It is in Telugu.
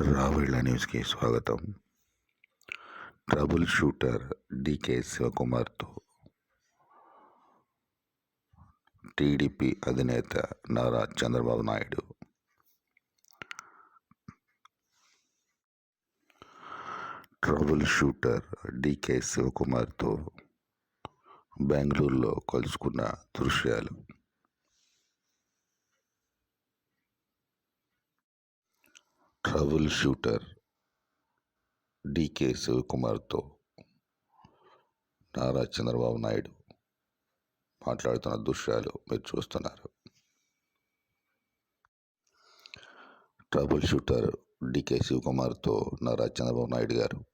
రావెళ్ళ న్యూస్కి స్వాగతం. ట్రబుల్ షూటర్ డికే శివకుమార్తో టీడీపీ అధినేత Nara Chandrababu Naidu. Trouble shooter DK శివకుమార్తో బెంగళూరులో కలుసుకున్న దృశ్యాలు. ట్రబుల్ షూటర్ డికే శివకుమార్తో నారా చంద్రబాబు నాయుడు మాట్లాడుతున్న దృశ్యాలు మీరు చూస్తున్నారు. ట్రబుల్ షూటర్ డికే శివకుమార్తో నారా చంద్రబాబు నాయుడు గారు